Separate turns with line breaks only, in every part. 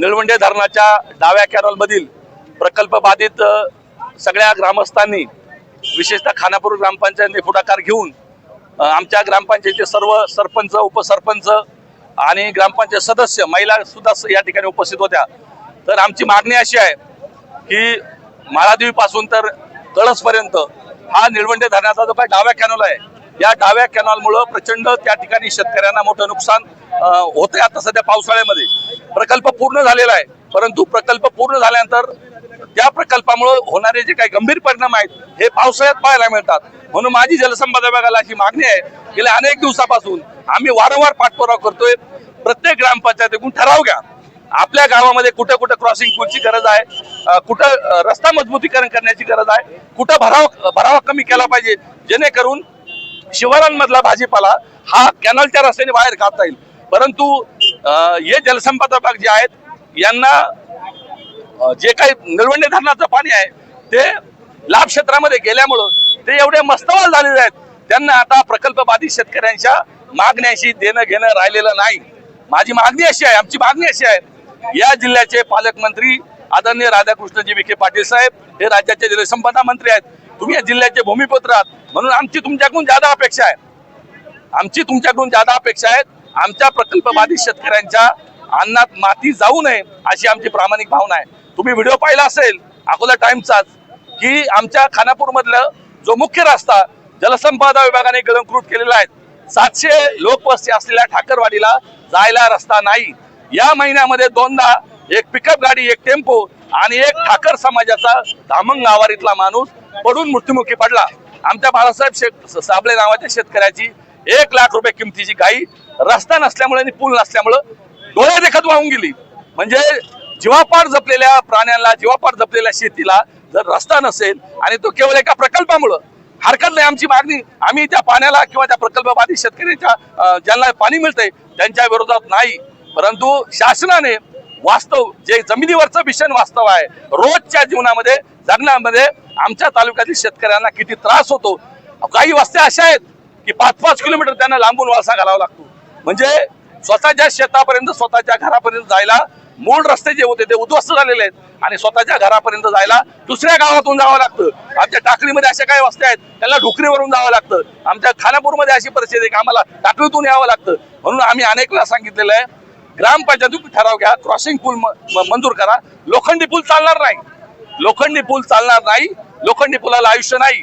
निळवंडे धरणाच्या डाव्या कॅनॉलमधील प्रकल्प बाधित सगळ्या ग्रामस्थांनी विशेषतः खानापूर ग्रामपंचायतने पुढाकार घेऊन आमच्या ग्रामपंचायतीचे सर्व सरपंच उपसरपंच आणि ग्रामपंचायत सदस्य महिला सुद्धा या ठिकाणी उपस्थित होत्या. तर आमची मागणी अशी आहे की माळादेवीपासून तर कळसपर्यंत हा निळवंडे धरणाचा जो काही डाव्या कॅनॉल आहे या डाव्या कॅनॉलमुळं प्रचंड त्या ठिकाणी शेतकऱ्यांना मोठं नुकसान होत आहे आता सध्या पावसाळ्यामध्ये. प्रकल्प पूर्ण झालेला आहे. परंतु प्रकल्प पूर्ण झाल्यानंतर त्या प्रकल्पामुळे होणारे जे काही गंभीर परिणाम आहेत हे पावसाळ्यात पाहायला मिळतात. म्हणून माझी जलसंपदा विभागाला अशी मागणी आहे गेल्या अनेक दिवसापासून आम्ही वारंवार पाठपुरावा करतोय. प्रत्येक ग्रामपंचायतीकडून ठराव घ्या. आपल्या गावामध्ये कुठं कुठं क्रॉसिंग पूलची गरज आहे कुठं रस्ता मजबूतीकरण करण्याची गरज आहे कुठं भराव भरावा कमी केला पाहिजे जेणेकरून शिवारांमधला भाजीपाला हा कॅनलच्या रस्त्याने बाहेर काढता येईल. परंतु हे जलसंपदा भाग जे आहेत यांना जे काही निळवंडे धरणाचं पाणी आहे ते लाभ क्षेत्रामध्ये गेल्यामुळं ते एवढे मस्तवाल झालेले आहेत. त्यांना आता प्रकल्प बाधित शेतकऱ्यांच्या मागण्याशी देणं घेणं राहिलेलं नाही. माझी मागणी अशी आहे आमची मागणी अशी आहे या जिल्ह्याचे पालकमंत्री आदरणीय राधाकृष्णजी विखे पाटील साहेब हे राज्याचे जलसंपदा मंत्री आहेत. तुम्ही या जिल्ह्याचे भूमिपुत्र आहात. म्हणून आमची तुमच्याकडून ज्यादा अपेक्षा आहे. आमची तुमच्याकडून ज्यादा अपेक्षा आहेत. आमच्या प्रकल्प बाधित शेतकऱ्यांच्या अन्नात माती जाऊ नये अशी आमची प्रामाणिक भावना आहे. तुम्ही व्हिडिओ पाहिला असेल अकोला टाइमचाच की आमच्या खानापूर मधलं जो मुख्य रस्ता जलसंपदा विभागाने गिळंकृत केलेला आहे. सातशे लोकवस्ती असलेल्या ठाकरवाडीला जायला रस्ता नाही. या महिन्यामध्ये दोनदा एक पिकअप गाडी एक टेम्पो आणि एक ठाकर समाजाचा धामंग आवारीतला माणूस पडून मृत्युमुखी पडला. आमच्या बाळासाहेब शेख साबळे नावाच्या शेतकऱ्याची एक लाख रुपये किमतीची गाई रस्ता नसल्यामुळे आणि पूल नसल्यामुळं डोळे देखत वाहून गेली. म्हणजे जीवापाड जपलेल्या प्राण्यांना जीवापाड जपलेल्या शेतीला जर रस्ता नसेल आणि तो केवळ एका प्रकल्पामुळं हरकत नाही आमची मागणी आम्ही त्या पाण्याला किंवा त्या प्रकल्पबाधित शेतकऱ्यांच्या ज्यांना पाणी मिळतंय त्यांच्या विरोधात नाही. परंतु शासनाने वास्तव जे जमिनीवरचं भीषण वास्तव आहे रोजच्या जीवनामध्ये जगण्यामध्ये आमच्या तालुक्यातील शेतकऱ्यांना किती त्रास होतो. काही वस्त्या अशा आहेत की पाच पाच किलोमीटर त्यांना लांबून वारसा घालावा लागतो. म्हणजे स्वतःच्या शेतापर्यंत स्वतःच्या घरापर्यंत जायला मूळ रस्ते जे होते ते उद्ध्वस्त झालेले आहेत. आणि स्वतःच्या घरापर्यंत जायला दुसऱ्या गावातून जावं लागतं. आमच्या टाकळीमध्ये अशा काही वस्त्या आहेत त्यांना ढोकरीवरून जावं लागतं. आमच्या खानापूरमध्ये अशी परिस्थिती आहे की आम्हाला टाकळीतून यावं लागतं. म्हणून आम्ही अनेक वेळा सांगितलेलं आहे ग्रामपंचायतीतून ठराव घ्या क्रॉसिंग पूल मंजूर करा. लोखंडी पूल चालणार नाही. लोखंडी पूल चालणार नाही लोखंडी पुलाला आयुष्य नाही.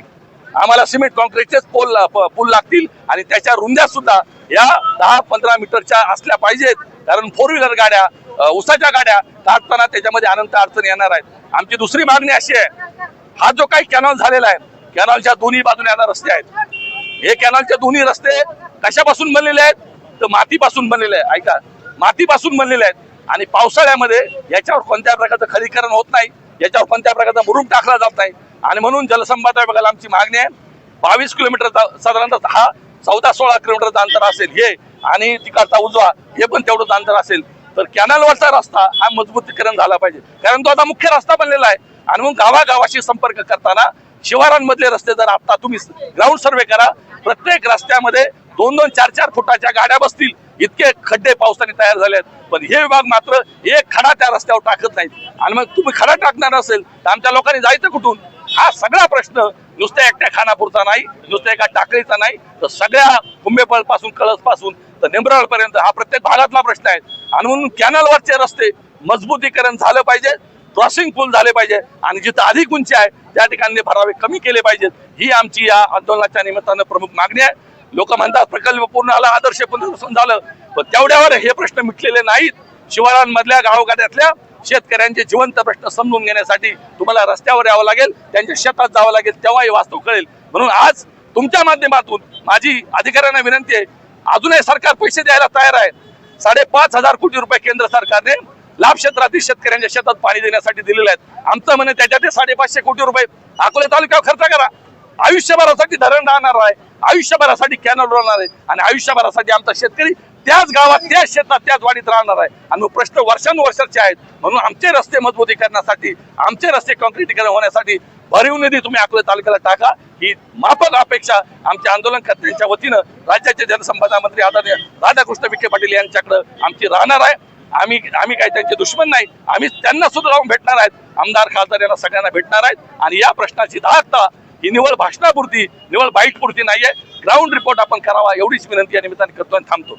आम्हाला सिमेंट कॉन्क्रीटचेच पोल पूल लागतील आणि त्याच्या रुंद्या सुद्धा या दहा पंधरा मीटरच्या असल्या पाहिजेत. कारण फोर व्हीलर गाड्या उसाच्या गाड्या टाकताना त्याच्यामध्ये अनंत अडचणी येणार आहेत. आमची दुसरी मागणी अशी आहे हा जो काही कॅनॉल झालेला आहे कॅनॉलच्या दोन्ही बाजूने आता रस्ते आहेत. हे कॅनॉलचे दोन्ही रस्ते कशापासून बनलेले आहेत? तर मातीपासून बनलेले आहे ऐका मातीपासून बनलेले आहेत. आणि पावसाळ्यामध्ये याच्यावर कोणत्या प्रकारचं खरीकरण होत नाही. याच्यावर कोणत्या प्रकारचा मुरुम टाकला जात नाही. आणि म्हणून जलसंपदा विभागाला आमची मागणी आहे. बावीस किलोमीटर साधारणतः हा चौदा सोळा किलोमीटरचं अंतर असेल हे आणि तिकडचा उजवा हे पण तेवढंच अंतर असेल. तर कॅनलवरचा रस्ता हा मजबूतीकरण झाला पाहिजे. कारण तो आता मुख्य रस्ता बनलेला आहे. आणि मग गावागावाशी संपर्क करताना शिवारांमधले रस्ते जर आता तुम्ही ग्राउंड सर्वे करा प्रत्येक रस्त्यामध्ये दोन दोन चार चार फुटाच्या गाड्या बसतील. इतके खड्डे पावसाने तयार झाले आहेत पण हे विभाग मात्र एक खडा त्या रस्त्यावर टाकत नाहीत. आणि मग तुम्ही खडा टाकणार असेल तर आमच्या लोकांनी जायचं कुठून? हा सगळा प्रश्न नुसत्या एकट्या खानापूरचा नाही नुसत्या एका टाकळीचा नाही तर सगळ्या कुंभेपळपासून कळसपासून तर निंबराळ पर्यंत हा प्रत्येक भागातला प्रश्न आहे. आणि म्हणून कॅनलवरचे रस्ते मजबूतीकरण झालं पाहिजे क्रॉसिंग पूल झाले पाहिजे आणि जिथं अधिक उंची आहे त्या ठिकाणी भरावे कमी केले पाहिजेत. ही आमची या आंदोलनाच्या निमित्तानं प्रमुख मागणी आहे. लोक म्हणतात प्रकल्प पूर्ण आला आदर्श पुनर्वसन झालं. पण तेवढ्यावर हे प्रश्न मिटलेले नाहीत. शिवारांमधल्या गावगाड्यातल्या शेतकऱ्यांचे जिवंत प्रश्न समजून घेण्यासाठी तुम्हाला रस्त्यावर यावं लागेल त्यांच्या शेतात जावं लागेल तेव्हा हे वास्तव कळेल. म्हणून आज तुमच्या माध्यमातून माझी अधिकाऱ्यांना विनंती आहे अजूनही सरकार पैसे द्यायला तयार आहे. साडेपाच हजार कोटी रुपये केंद्र सरकारने लाभ क्षेत्रातील शेतकऱ्यांच्या शेतात पाणी देण्यासाठी दिलेले आहेत. आमचं म्हणे त्याच्यात साडेपाचशे कोटी रुपये अकोले तालुक्यावर खर्च करा. आयुष्यभरासाठी धरण राहणार आहे. आयुष्यभरासाठी कॅनल राहणार आहे. आणि आयुष्यभरासाठी आमचा शेतकरी त्याच गावात त्याच शेतात त्याच वाडीत राहणार आहे. आणि मग प्रश्न वर्षानुवर्षाचे आहेत. म्हणून आमचे रस्ते मजबूतीकरणासाठी आमचे रस्ते कॉन्क्रीटीकरण होण्यासाठी भरीव निधी तुम्ही अकोले तालुक्याला टाका. ही माफक अपेक्षा आमच्या आंदोलनकर्त्यांच्या वतीनं राज्याचे जनसंपदा मंत्री आदरणीय राधाकृष्ण विखे पाटील यांच्याकडे आमची राहणार आहे. आम्ही आम्ही काही त्यांचे दुश्मन नाही. आम्ही त्यांना सुद्धा जाऊन भेटणार आहेत. आमदार खासदार यांना सगळ्यांना भेटणार आहेत. आणि या प्रश्नाची दाहकता ही निवळ भाषणापुरती निवळ बाईट पुरती नाहीये. ग्राउंड रिपोर्ट आपण करावा एवढीच विनंती या निमित्ताने करतो आणि थांबतो.